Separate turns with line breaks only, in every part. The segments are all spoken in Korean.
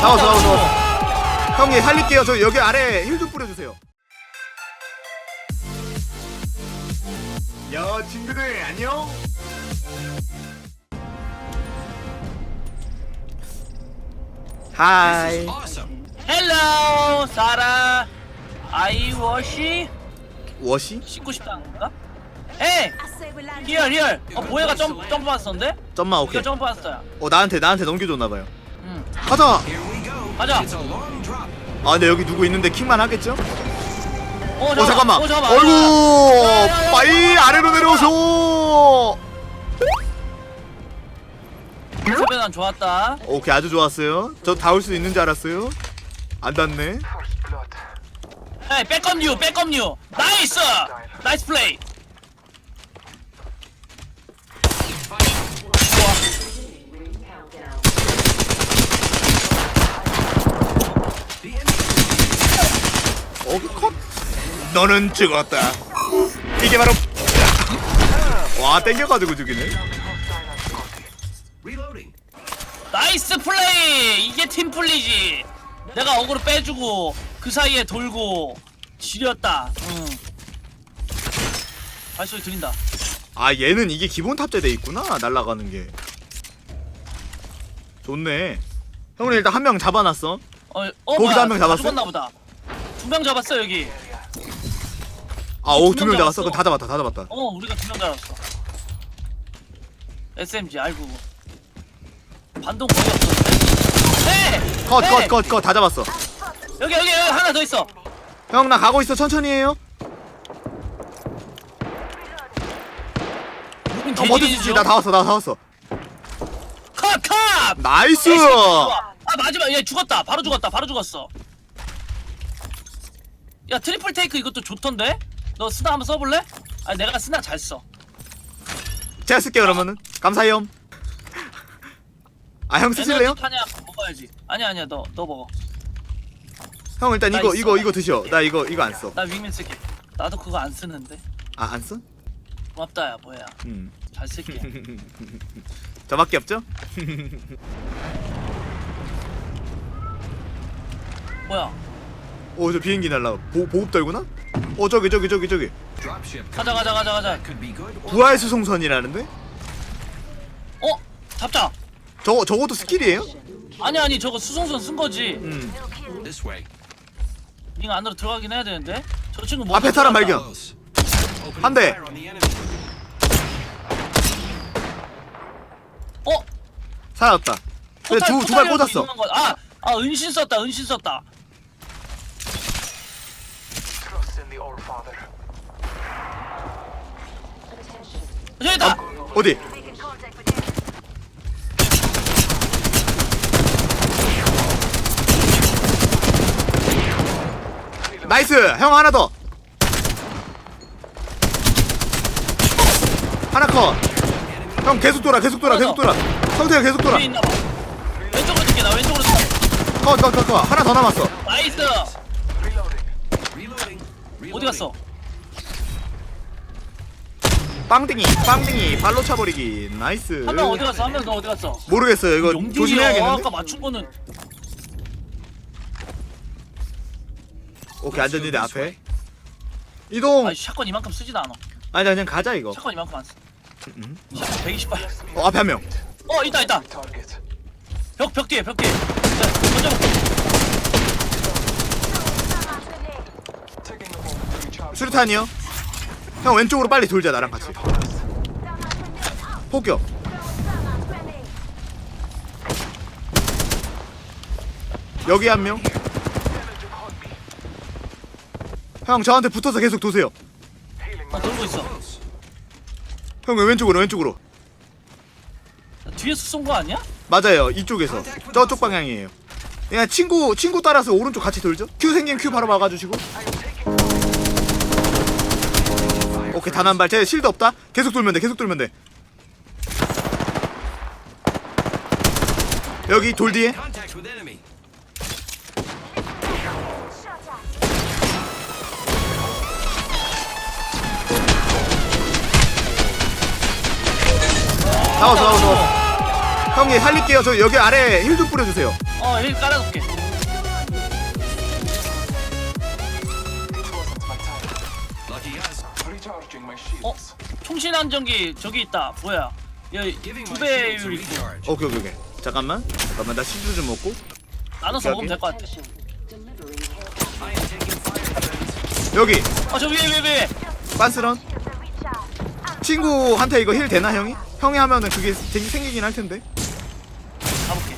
나왔어 나왔어 나왔어 형님 살릴게요. 저 여기 아래 힐 좀 뿌려주세요. 야 친구들 안녕. 하이.
헬로 사라 아이 워시
워시?
씻고 싶다는 건가? 에이 리얼 리얼 어 보혜가 점, 점프 봤었는데?
점마 오케이.
점프 봤어요.
어 나한테 나한테 넘겨줬나봐요.
응
가자.
가자.
아 근데 여기 누구 있는데 킥만 하겠죠?
어
어 잠깐만.
어 잠깐만.
어이구.
야, 야, 야,
빠이 아래로 내려오소
소변안 좋았다.
오케이 아주 좋았어요. 저 닿을 수 있는 줄 알았어요. 안 닿네.
에이 백업 뉴 백업 뉴. 나이스! 나이스 플레이
컷 너는 죽었다. 이게 바로 와 땡겨가지고 죽이네.
나이스 플레이! 이게 팀 플레이지. 내가 어그로 빼주고 그 사이에 돌고 지렸다. 응. 발소리 들린다.
아 얘는 이게 기본 탑재돼 있구나 날아가는 게. 좋네. 형은 일단 한 명 잡아놨어.
어, 어
거기서 한명
다
잡았어?
죽었나 보다. 두 명 잡았어 여기
아오 두
두명
명 잡았어. 그럼 다 잡았다 다 잡았다.
어 우리가 두 명 잡았어. SMG 아이고. 반동 거의 없었는데 네!
컷
네!
컷컷 컷. 다 잡았어.
여기 여기 여기 하나 더 있어.
형 나 가고 있어. 천천히 해요. 형 버텨주지 나 다. 왔어 나 다 왔어.
컷 컷!
나이스!
아 마지막 얘 죽었다. 바로 죽었다. 바로 죽었어. 야 트리플 테이크 이것도 좋던데 너 스나 한번 써볼래? 아 내가 스나 잘 써.
제가 쓸게 그러면은. 감사해요. 아 형 쓰실래요?
타냐 먹어야지. 아니야 아니야. 너 너 먹어.
형 일단
나
이거
있어.
이거 이거 드셔. 나 이거 이거 안써.
나 윙맨 쓸게. 나도 그거 안 쓰는데.
아안 써?
고맙다 야 뭐야.
음.
잘 쓸게.
저밖에 없죠?
뭐야?
오 저 비행기 날라 보, 보급 떨구나? 어 저기 저기 저기 저기.
가자 가자 가자 가자.
부활 수송선이라는데?
어? 잡자.
저거 저것도 스킬이에요?
아니 아니 저거 수송선 쓴 거지.
음.
링 안으로 들어가긴 해야 되는데? 저 친구 뭐
앞에 사람 발견. 한 대.
어?
살았다. 근데 두두발
포탈
꽂았어.
아, 아 은신 썼다 은신 썼다
in the All Father.
저기다!
어디? 나이스! 형 하나 더! 하나 컷 형 계속 돌아 계속 돌아 계속 돌아. 성태가 계속 돌아.
뒤에 있나 봐. 왼쪽으로 뛸게 나 왼쪽으로 뛸게.
컷컷컷컷 하나 더 남았어.
나이스. 어디 갔어?
빵댕이 빵댕이 발로 차버리기. 나이스.
한 명 어디 갔어? 한명더 어디 갔어?
모르겠어요. 이거 조심해야겠는데?
아까 맞춘 거는.
오케이 안전지대 앞에. 이동!
아 샷건 이만큼 쓰지도 않아.
아니 그냥 가자 이거.
샷건 이만큼 안 써.
음.
샷건 128.
어 앞에 한명.
어 있다 있다. 벽 벽 뒤에 벽 뒤에. 자, 먼저 볼게.
Taking the hole. Recharge.
수류탄이요? 형 왼쪽으로 빨리 돌자 나랑 같이. 폭격. 여기 한명 형 저한테 붙어서 계속 도세요.
어 돌고 있어.
형왜 왼쪽으로 왼쪽으로?
뒤에서 쏜 거 아니야?
맞아요 이쪽에서. 저쪽 방향이에요. 그냥 친구 친구 따라서 오른쪽 같이 돌죠? 큐 생긴 큐 바로 막아주시고 오케이 단 한 발. 제 실드 없다? 계속 돌면 돼 계속 돌면 돼. 여기 돌 뒤에.
Contact with enemy.
나왔어 나왔어 나왔어 형님 살릴게요. 저 여기 아래 힐 좀 뿌려주세요.
어힐 깔아놓게 총신 안정기 저기 있다. 뭐야? 여두 배율 있고
오케이 오케이 오케이. 잠깐만. 잠깐만 나 시즈 좀 먹고.
나눠서? 먹으면 될 것 같아.
여기.
어저 위에 위에 위에.
빤스런. 친구한테 이거 힐 되나 형이? 형이 하면은 그게 생- 생기긴 할 텐데.
가볼게.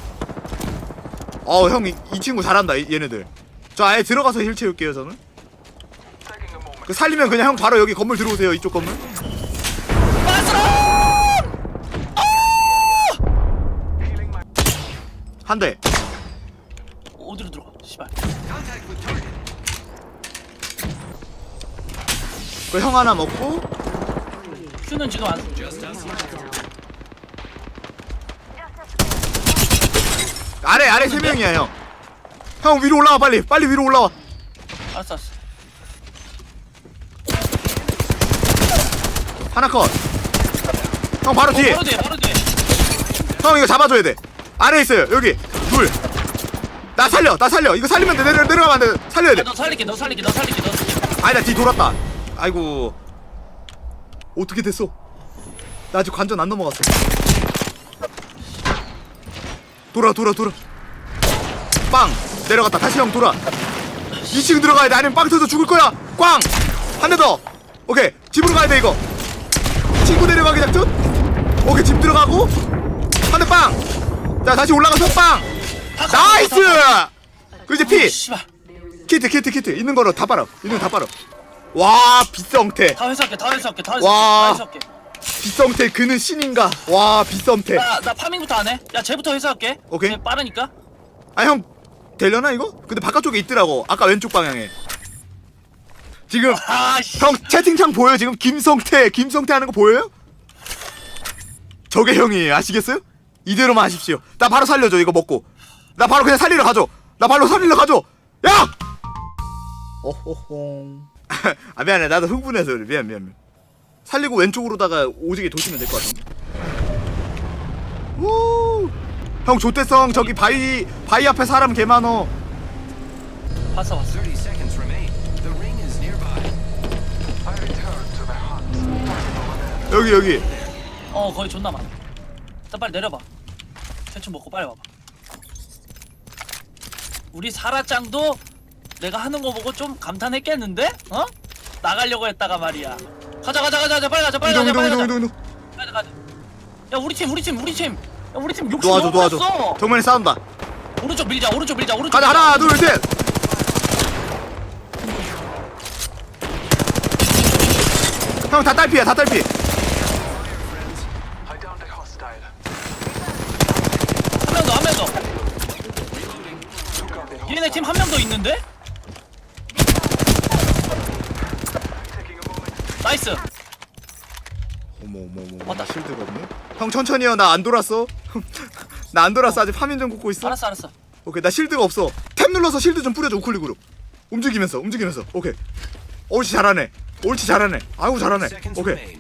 어형 이 친구 잘한다 이- 얘네들. 저 아예 들어가서 힐 채울게요 저는. 그 살리면 그냥 형 바로 여기 건물 들어오세요 이쪽 건물 한 대
어디로 들어가 씨발
그 형 하나 먹고
큐는 지금 안
아래 아래 세 명이야 형. 형 위로 올라와 빨리 빨리 위로 올라와.
알았어 알았어
하나 컷. 형 바로 뒤에.
바로 뒤에 바로 뒤에
형 이거 잡아줘야 돼. 아래 있어요 여기 둘. 나 살려 나 살려 이거 살리면 돼 내려 내려가면 안 돼. 살려야 돼.
야, 너 살릴게 너 살릴게 너 살릴게 너 살릴게
아니 나 뒤 돌았다. 아이고 어떻게 됐어? 나 아직 관전 안 넘어갔어. 돌아 돌아 돌아. 빵 내려갔다 다시 형 돌아. 2층 들어가야 돼 아니면 빵 터져 죽을 거야. 꽝한 대 더. 오케이 집으로 가야 돼 이거. 친구 내려가기 작전. 오케이 집 들어가고 한 대 빵. 자 다시 올라가서 빵. 나이스. 그 이제 피.
씨발
키트 키트 키트 있는 거로 다 빨아 있는 거 다 빨아 와 비성태
다 회수할게 다 회수할게 다
와.
회수할게 다 회수할게
비성태 그는 신인가 와 비성태
나, 나 파밍부터 안 해. 야, 쟤부터 회수할게.
오케이.
쟤 빠르니까.
아 형 되려나 이거? 근데 바깥쪽에 있더라고 아까 왼쪽 방향에 지금
아, 씨.
형 채팅창 보여요 지금 김성태 김성태 하는 거 보여요? 저게 형이에요 아시겠어요? 이대로만 하십시오 나 바로 살려줘 이거 먹고 나 바로 그냥 살리러 가줘 나 바로 살리러 가줘 야! 어호홍 아 미안해 나도 흥분해서 그래 미안 미안 미안 살리고 왼쪽으로다가 오지게 도시면 될 것 같은데 우 형 조태성 저기 바위 바위 앞에 사람 개 많어
봤어, 봤어.
30 seconds remain. The ring is nearby.
I return to the hunt.
여기 여기
어, 거기 존나 많아. 일단 빨리 내려봐. 대충 먹고 빨리 와봐. 우리 사라짱도 내가 하는 거 보고 좀 감탄했겠는데? 어? 나가려고 했다가 말이야. 가자, 가자, 가자, 가자, 빨리 가자, 빨리
이동
가자,
이동
빨리
이동
가자.
이동 이동
빨리 가자. 야, 우리 팀, 우리 팀, 우리 팀. 야, 우리 팀 욕심
도와줘
너무
도와줘
부렸어.
정면에 싸운다
오른쪽 밀자, 오른쪽 밀자, 오른쪽.
가자
밀자.
하나 둘셋 형 다 딸피야 다 딸피
I downed a hostile.
한 명 더, 한 명 더.
Took out the
얘네 팀 한 명 더 있는데? 나이스.
어머 어머 어머
왔다.
나 실드가 없네 형 천천히요 나안 돌았어 나 안 돌았어 아직 파민 좀 굽고 있어
알았어, 알았어.
오케이 나 실드가 없어 탭 눌러서 실드 좀 뿌려줘 우클릭으로 움직이면서 움직이면서 오케이 옳지 잘하네 옳지 잘하네 아이고 잘하네 오케이.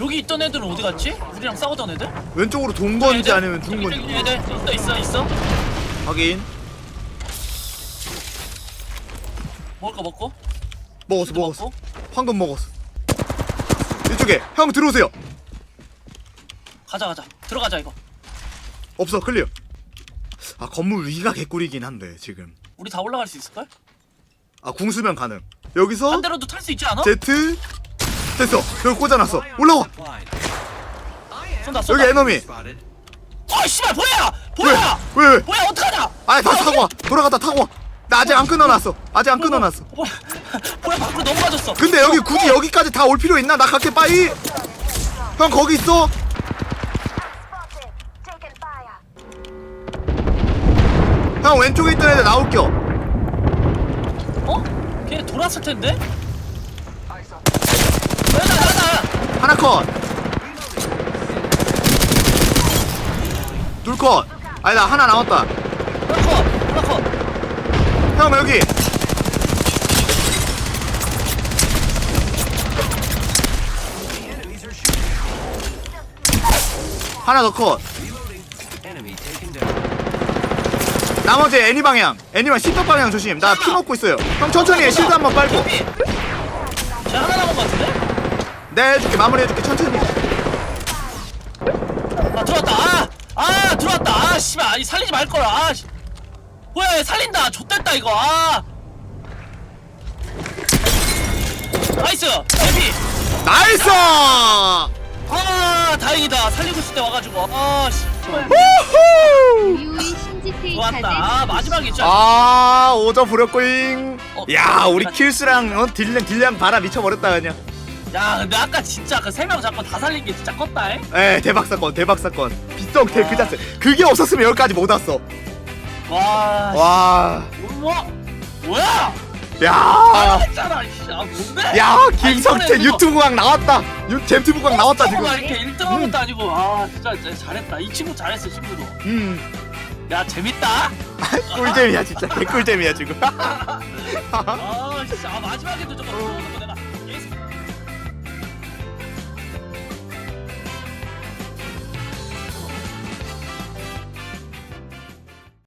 여기 있던 애들은 어디 갔지? 우리랑 싸우던 애들?
왼쪽으로 돈 건지
애들?
아니면 죽은
저기,
건지
저기 애들 있어 있어 있어.
확인
먹을 거 먹고.
먹었어 먹었어
먹고.
황금 먹었어 이쪽에 형 들어오세요
가자 가자. 들어가자 이거.
없어 클리어 아 건물 위가 개꿀이긴 한데 지금
우리 다 올라갈 수 있을걸?
아 궁수면 가능 여기서
반대로도 탈 수 있지 않아?
Z 됐어 여기 꽂아놨어 올라와.
쏜다 쏜다.
여기 에너미
Spotted.
어 씨발 뭐야? 뭐야?
왜? 왜?
뭐야 어떡하냐?
아니 다 타고 와 돌아갔다 타고 와 나 아직 안 끊어놨어 아직 안 끊어놨어
뭐야? 뭐야 밖으로 넘어가졌어.
근데 여기 굳이 여기까지 다 올 필요 있나? 나 갈게 빠이 형 거기 있어
Spotted. Taking fire.
형 왼쪽에 있던 애들 나올겨
어? 걔 돌았을 텐데? 나나 나나.
하나 컷 둘 컷 아니 나 하나 남았다. 형 여기. 하나 더컷. 나머지 애니 방향 애니만 십덕 방향 조심 나 피 먹고 있어요 형 천천히 해 실드 한번 빨고
피. 쟤 하나 남은 거 같은데?
내 해줄게 마무리 해줄게 천천히
아 들어왔다 아! 아 들어왔다 아 씨발 아니 살리지 말거라 아 씨. 뭐야 얘 살린다. 좆됐다 이거. 아. 나이스. 대피
나이스!
아 다행이다. 살리고 있을 때 와가지고. 아 씨.
우후!
유이 신지테이
좋았다. 아 마지막에 있잖아
아 오저 부렸고잉.
어,
야 우리
나-
킬스랑 어, 딜량 딜량 바라 미쳐버렸다 그냥.
야 근데 아까 진짜 그 세 명 잡고 다 살린 게 진짜 컸다 잉?
에 대박 사건 대박 사건. 빗성 그 자체 그게 없었으면 여기까지 못 왔어
와
와.
뭐 뭐야?
야.
했잖아 씨. 아 뭔데?
야
아,
김성태
이번에
유튜브광 나왔다. 유 잼튜브광
뭐
나왔다 지금.
이렇게 1등 한 것도 아니고. 아 진짜, 진짜 잘했다. 이 친구 잘했어 친구도.
음.
야 재밌다.
꿀잼이야 진짜. 개꿀잼이야 지금.
아 진짜. 아, 마지막에도 저거